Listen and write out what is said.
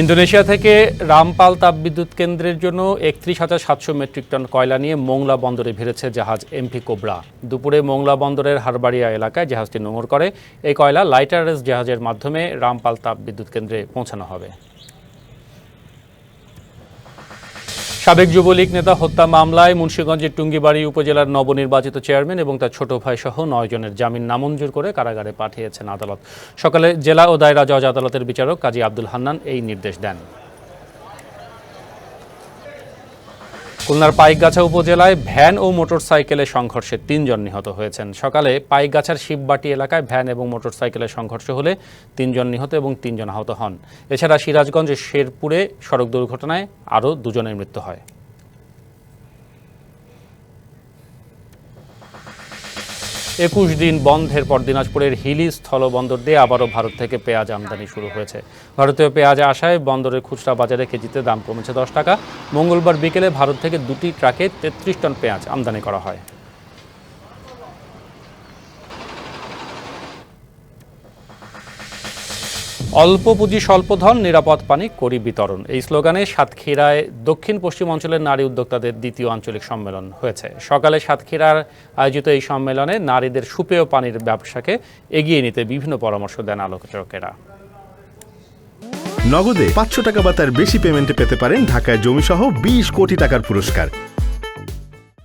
Indonesia থেকে রামপাল তাপবিদ্যুৎ কেন্দ্রের জন্য একত্রিশ হাজার সাতশো মেট্রিক টন কয়লা নিয়ে মোংলা বন্দরে ভিড়েছে জাহাজ এমপি কোবরা। দুপুরে মোংলা বন্দরের হারবাড়িয়া এলাকায় জাহাজটি নোঙর করে। এই কয়লা লাইটারেস জাহাজের মাধ্যমে রামপাল তাপবিদ্যুৎ কেন্দ্রে পৌঁছানো হবে। সাবেক যুবলীগ নেতা হত্যা মামলায় মুন্সীগঞ্জের টুঙ্গিবাড়ি উপজেলার নবনির্বাচিত চেয়ারম্যান এবং তার ছোট ভাই সহ নয় জনের জামিন নামঞ্জুর করে কারাগারে পাঠিয়েছেন আদালত। সকালে জেলা ও দায়রা জজ আদালতের বিচারক কাজী আব্দুল হান্নান এই নির্দেশ দেন। খুলনার পাইকগাছা উপজেলায় ভ্যান ও মোটরসাইকেলের সংঘর্ষে তিনজন নিহত হয়েছেন। সকালে পাইকগাছার শিববাটি এলাকায় ভ্যান এবং মোটরসাইকেলের সংঘর্ষ হলে তিনজন নিহত এবং তিনজন আহত হন। এছাড়া সিরাজগঞ্জের শেরপুরে সড়ক দুর্ঘটনায় আরও দুজনের মৃত্যু হয়। একুশ দিন বন্ধের পর দিনাজপুরের হিলি স্থলবন্দর দিয়ে আবারও ভারত থেকে পেঁয়াজ আমদানি শুরু হয়েছে। ভারতীয় পেঁয়াজ আসায় বন্দরের খুচরা বাজারে কেজিতে দাম কমেছে দশ টাকা। মঙ্গলবার বিকেলে ভারত থেকে দুটি ট্রাকে তেত্রিশ টন পেঁয়াজ আমদানি করা হয়। অল্প পুঁজি, স্বল্প ধন, নিরাপদ পানি করি বিতরণ। এই স্লোগানে সাতক্ষীরায় দক্ষিণ পশ্চিম অঞ্চলের নারী উদ্যোক্তাদের দ্বিতীয় আঞ্চলিক সম্মেলন হয়েছে। সকালে সাতক্ষীরার আয়োজিত এই সম্মেলনে নারীদের সুপেয় পানির ব্যবসাকে এগিয়ে নিতে বিভিন্ন পরামর্শ দেন আলোচকেরা। নগদে পাঁচশো টাকা বা তার বেশি পেমেন্টে পেতে পারেন ঢাকায় জমিসহ বিশ কোটি টাকার পুরস্কার।